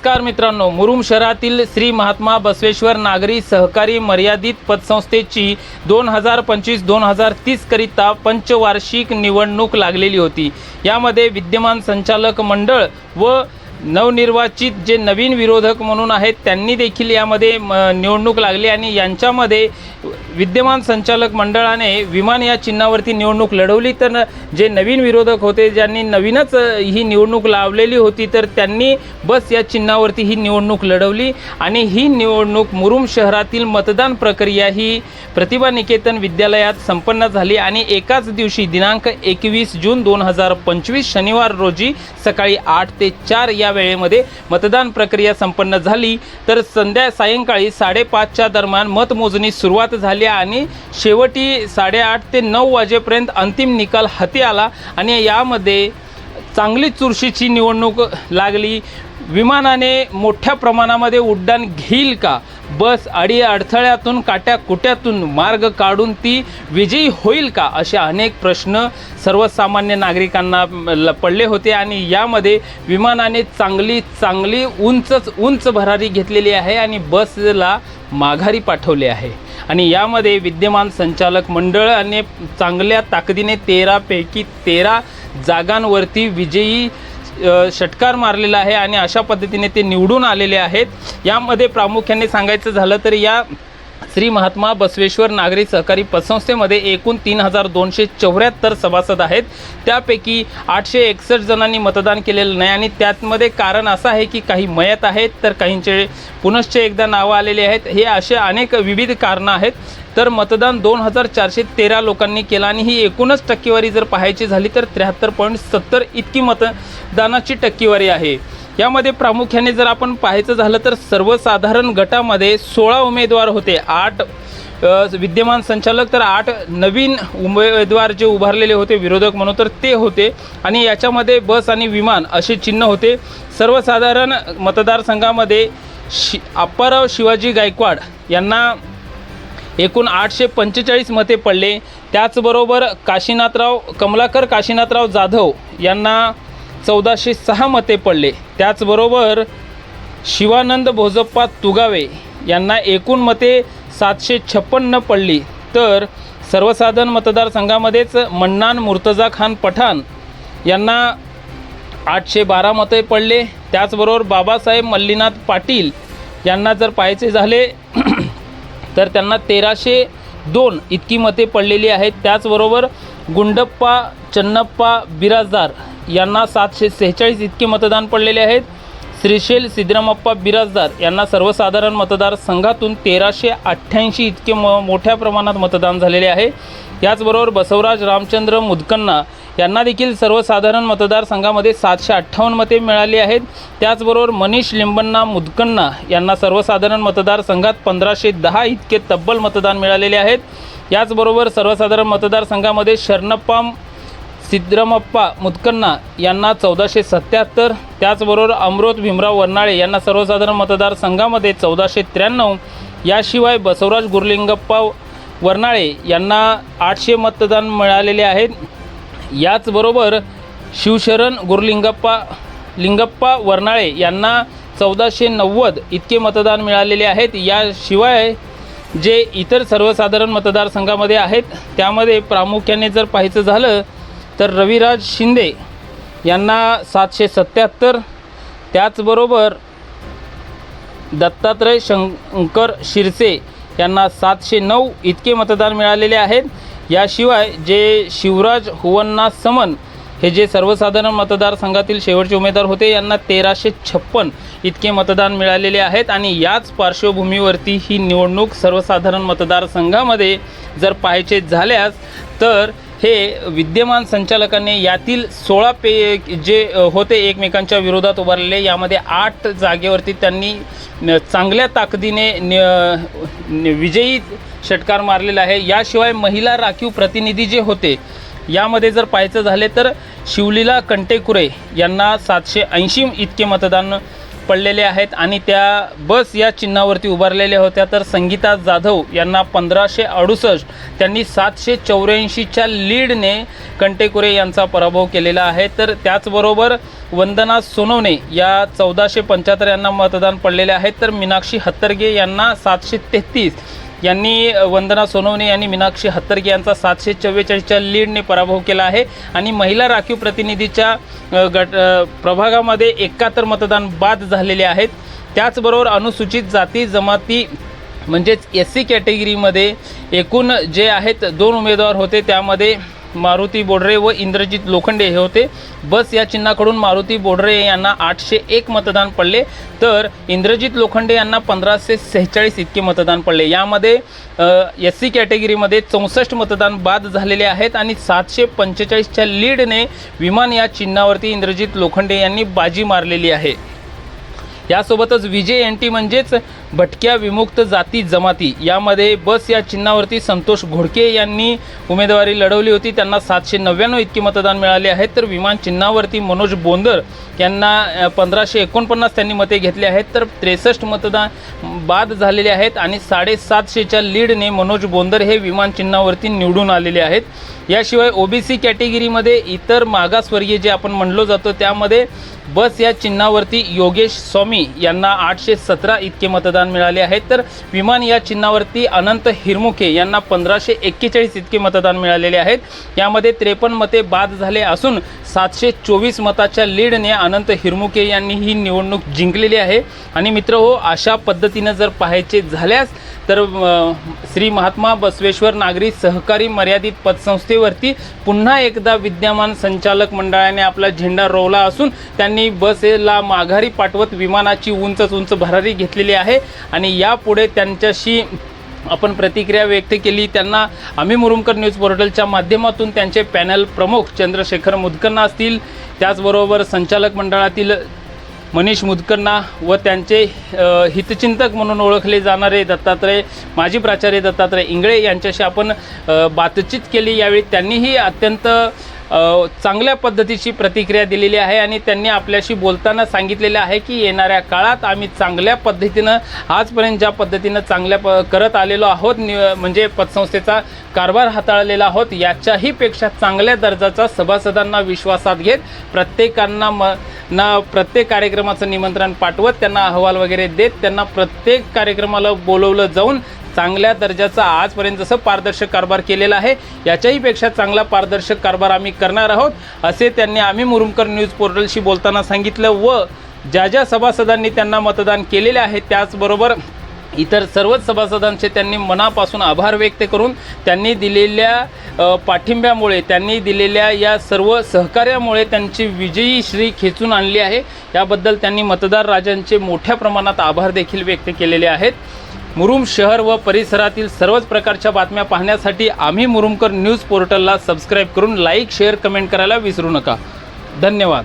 नमस्कार मित्रांनो. मुरुम शहरातील श्री महात्मा बसवेश्वर नागरी सहकारी मर्यादित पतसंस्थेची दोन हजार पंचवीस दोन हजार तीसकरिता पंचवार्षिक निवडणूक लागलेली होती. यामध्ये विद्यमान संचालक मंडळ व नवनिर्वाचित जे नवीन विरोधक म्हणून आहेत त्यांनी देखील यामध्ये म, निवडणूक लागली आणि यांच्यामध्ये विद्यमान संचालक मंडळाने विमान या चिन्हावरती निवडणूक लढवली. तर जे नवीन विरोधक होते ज्यांनी नवीनच ही निवडणूक लावलेली होती तर त्यांनी बस या चिन्हावरती ही निवडणूक लढवली आणि ही निवडणूक मुरुम शहरातील मतदान प्रक्रिया ही प्रतिभा निकेतन विद्यालयात संपन्न झाली आणि एकाच दिवशी दिनांक एकवीस जून दोन हजार पंचवीस शनिवार रोजी सकाळी आठ ते चार या वेळेमध्ये मतदान प्रक्रिया संपन्न झाली. तर संध्या सायंकाळी साडेपाचच्या दरम्यान मतमोजणी सुरुवात झाली आणि शेवटी साडेआठ ते नऊ वाजेपर्यंत अंतिम निकाल हाती आला आणि यामध्ये चांगली चुरशीची निवडणूक लागली. विमानाने मोठ्या प्रमाणामध्ये उड्डाण घेईल का? बस अडी अडथळ्यातून काट्या कुट्यातून मार्ग काढून ती विजयी होईल का? असे अनेक प्रश्न सर्वसामान्य नागरिकांना ल- पडले होते आणि यामध्ये विमानाने चांगली चांगली उंचच उंच भरारी घेतलेली आहे आणि बसला माघारी पाठवले आहे. आणि यामध्ये विद्यमान संचालक मंडळाने चांगल्या ताकदीने तेरापैकी तेरा जागांवरती विजयी षटकार मारलेला आहे आणि अशा पद्धतीने ते निवडून आलेले आहेत. यामध्ये प्रामुख्याने सांगायचं झालं तर या श्री महात्मा बसवेश्वर नागरी सहकारी पतसंस्थेमध्ये एकूण तीन हजार दोनशे चौऱ्याहत्तर सभासद आहेत. त्यापैकी आठशे एकसष्ट जणांनी मतदान केलेलं नाही आणि त्यातमध्ये कारण असं आहे की काही मयत आहेत तर काहींचे पुनश्च एकदा नावं आलेली आहेत. हे असे अनेक विविध कारणं आहेत. तर मतदान दोन हजार चारशे तेरा लोकांनी केलं आणि ही एकूणच टक्केवारी जर पाहायची झाली तर त्र्याहत्तर पॉईंट सत्तर इतकी मतदानाची टक्केवारी आहे. यामध्ये प्रामुख्याने जर आपण पाहायचं झालं तर सर्वसाधारण गटामध्ये सोळा उमेदवार होते. आठ विद्यमान संचालक तर आठ नवीन उमेदवार जे उभारलेले होते विरोधक म्हणून तर ते होते. आणि याच्यामध्ये बस आणि विमान असे चिन्ह होते. सर्वसाधारण मतदारसंघामध्ये शि अप्पाराव शिवाजी गायकवाड यांना एकूण आठशे पंचेचाळीस मते पडले. त्याचबरोबर काशीनाथराव कमलाकर काशीनाथराव जाधव यांना चौदाशे सहा मते पडले. त्याचबरोबर शिवानंद भोजप्पा तुगावे यांना एकूण मते सातशे छप्पन्न पडली. तर सर्वसाधारण मतदारसंघामध्येच मन्नान मुर्तजा खान पठाण यांना आठशे बारा मते पडले. त्याचबरोबर बाबासाहेब मल्लीनाथ पाटील यांना जर पाहायचे झाले तर त्यांना तेराशे दोन इतकी मते पडलेली आहेत. त्याचबरोबर गुंडप्पा चन्नप्पा बिराजदार यांना सातशे सेहेचाळीस इतके मतदान पडलेले आहेत. श्रीशैल सिद्धरामप्पा बिराजदार यांना सर्वसाधारण मतदारसंघातून तेराशे अठ्ठ्याऐंशी इतके म मोठ्या प्रमाणात मतदान झालेले आहे. याचबरोबर बसवराज रामचंद्र मुदकन्ना यांना देखील सर्वसाधारण मतदारसंघामध्ये सातशे अठ्ठावन्न मते मिळाली आहेत. त्याचबरोबर मनीष लिंबन्ना मुदकन्ना यांना सर्वसाधारण मतदारसंघात पंधराशे दहा इतके तब्बल मतदान मिळालेले आहेत. याचबरोबर सर्वसाधारण मतदारसंघामध्ये शरणप्पा सिद्धरामप्पा मुतकन्ना यांना चौदाशे सत्याहत्तर त्याचबरोबर अमृत भीमराव वर्नाळे यांना सर्वसाधारण मतदारसंघामध्ये चौदाशे त्र्याण्णव याशिवाय बसवराज गुरलिंगप्पा वर्नाळे यांना आठशे मतदान मिळालेले आहेत. याचबरोबर शिवशरण गुरलिंगप्पा लिंगप्पा वर्नाळे यांना चौदाशे नव्वद इतके मतदान मिळालेले आहेत. याशिवाय जे इतर सर्वसाधारण मतदारसंघामध्ये आहेत त्यामध्ये प्रामुख्याने जर पाहायचं झालं तर रविराज शिंदे यांना सातशे सत्याहत्तर. त्याचबरोबर दत्तात्रय शंकर शिरसे यांना सातशे नऊ इतके मतदान मिळालेले आहेत. याशिवाय जे शिवराज हुवन्ना समन हे जे सर्वसाधारण मतदारसंघातील शेवटचे उमेदवार होते यांना तेराशे छप्पन इतके मतदान मिळालेले आहेत आणि याच पार्श्वभूमीवरती ही निवडणूक सर्वसाधारण मतदारसंघामध्ये जर पाहायचे झाल्यास तर हे विद्यमान संचालकांनी यातील सोळा पे जे होते एकमेकांच्या विरोधात उभारलेले यामध्ये आठ जागेवरती त्यांनी न- चांगल्या ताकदीने न- विजयी षटकार मारलेला आहे. याशिवाय महिला राखीव प्रतिनिधी जे होते यामध्ये जर पाहायचं झाले तर शिवलीला कंटेकुरे यांना सातशे ऐंशी इतके मतदान पडलेले आहेत आणि त्या बस या चिन्हावरती उभारलेल्या होत्या. तर संगीता जाधव यांना पंधराशे अडुसष्ट त्यांनी सातशे चौऱ्याऐंशीच्या लीडने कंटेकुरे यांचा पराभव केलेला आहे. तर त्याचबरोबर वंदना सोनवणे या चौदाशे पंच्याहत्तर यांना मतदान पडलेले आहेत तर मीनाक्षी हत्तरगे यांना सातशे तेहतीस यांनी वंदना सोनवणे यांनी मीनाक्षी हत्तरगे यांचा सातशे चव्वेचाळीसच्या लीडने पराभव केला आहे. आणि महिला राखीव प्रतिनिधीच्या गट प्रभागामध्ये एकाहत्तर मतदान बाद झालेले आहेत. त्याचबरोबर अनुसूचित जाती जमाती म्हणजेच एस सी कॅटेगरीमध्ये एकूण जे आहेत दोन उमेदवार होते. त्यामध्ये मारुती बोडरे व इंद्रजित लोखंडे हे होते. बस या चिन्हाकडून मारुती बोडरे यांना आठशे एक मतदान पडले. तर इंद्रजित लोखंडे यांना पंधराशे सेहेचाळीस इतके मतदान पडले. यामध्ये एस सी कॅटेगरीमध्ये चौसष्ट मतदान बाद झालेले आहेत आणि सातशे पंचेचाळीसच्या लीडने विमान या चिन्हावरती इंद्रजित लोखंडे यांनी बाजी मारलेली आहे. यासोबतच विजय एन टी म्हणजेच भटक्या विमुक्त जाती जमाती. यामध्ये बस या चिन्हावरती संतोष घोडके यांनी उमेदवारी लढवली होती. त्यांना सातशे नव्याण्णव इतके मतदान मिळाले आहेत तर विमान चिन्हावरती मनोज बोंदर यांना पंधराशे एकोणपन्नास त्यांनी मते घेतली आहेत. तर त्रेसष्ट मतदान बाद झालेले आहेत आणि साडेसातशेच्या लीडने मनोज बोंदर हे विमान चिन्हावरती निवडून आलेले आहेत. याशिवाय ओबीसी कॅटेगरीमध्ये इतर मागासवर्गीय जे आपण म्हणलो जातो त्यामध्ये बस या चिन्हावरती योगेश स्वामी यांना आठशे सतरा इतके मतदान मिळाले आहेत तर विमान या चिन्हावरती अनंत हिरमुखे यांना पंधराशे एक्केचाळीस इतके मतदान मिळालेले आहेत. यामध्ये त्रेपन्न मते बाद झाले असून सातशे चोवीस मताच्या लीडने अनंत हिरमुखे यांनी ही निवडणूक जिंकलेली आहे. आणि मित्र हो अशा पद्धतीनं जर पाहायचे झाल्यास तर श्री महात्मा बसवेश्वर नागरी सहकारी मर्यादित पतसंस्थेवरती पुन्हा एकदा विद्यमान संचालक मंडळाने आपला झेंडा रोवला असून त्यांनी बसला माघारी पाठवत विमानाची उंचच उंच भरारी घेतलेली आहे आणि यापुढे त्यांच्याशी आपण प्रतिक्रिया व्यक्त केली. त्यांना आम्ही मुरुमकर न्यूज पोर्टलच्या माध्यमातून त्यांचे पॅनल प्रमुख चंद्रशेखर मुदकर्णा असतील. त्याचबरोबर संचालक मंडळातील मनीष मुदकरना व त्यांचे हितचिंतक म्हणून ओळखले जाणारे दत्तात्रय माजी प्राचार्य दत्तात्रय इंगळे यांच्याशी आपण बातचीत केली. यावेळी त्यांनीही अत्यंत चांगल्या पद्धतीची प्रतिक्रिया दिलेली आहे आणि त्यांनी आपल्याशी बोलताना सांगितलेलं आहे की येणाऱ्या काळात आम्ही चांगल्या पद्धतीनं आजपर्यंत ज्या पद्धतीनं चांगल्या प करत आलेलो आहोत नि म्हणजे पतसंस्थेचा कारभार हाताळलेला आहोत याच्याही पेक्षा चांगल्या दर्जाचा सभासदांना विश्वासात घेत प्रत्येकांना म ना प्रत्येक कार्यक्रमाचं निमंत्रण पाठवत त्यांना अहवाल वगैरे देत त्यांना प्रत्येक कार्यक्रमाला बोलवलं जाऊन चांगल्या दर्जाचा आजपर्यंत जसं पारदर्शक कारभार केलेला आहे याच्याही पेक्षा चांगला पारदर्शक कारभार आम्ही करणार आहोत असे त्यांनी आम्ही मुरुमकर न्यूज पोर्टलशी बोलताना सांगितलं व ज्या ज्या सभासदांनी त्यांना मतदान केलेले आहे त्याचबरोबर इतर सर्वच सभासदांचे त्यांनी मनापासून आभार व्यक्त करून त्यांनी दिलेल्या पाठिंब्यामुळे त्यांनी दिलेल्या या सर्व सहकार्यामुळे त्यांची विजयी श्री खेचून आणली आहे. याबद्दल त्यांनी मतदार राजांचे मोठ्या प्रमाणात आभार देखील व्यक्त केलेले आहेत. मुरुम शहर व परिसरातील सर्वच प्रकारच्या बातम्या पाहण्यासाठी आम्ही मुरुमकर न्यूज पोर्टलला सबस्क्राईब करून लाईक शेअर कमेंट करायला विसरू नका. धन्यवाद.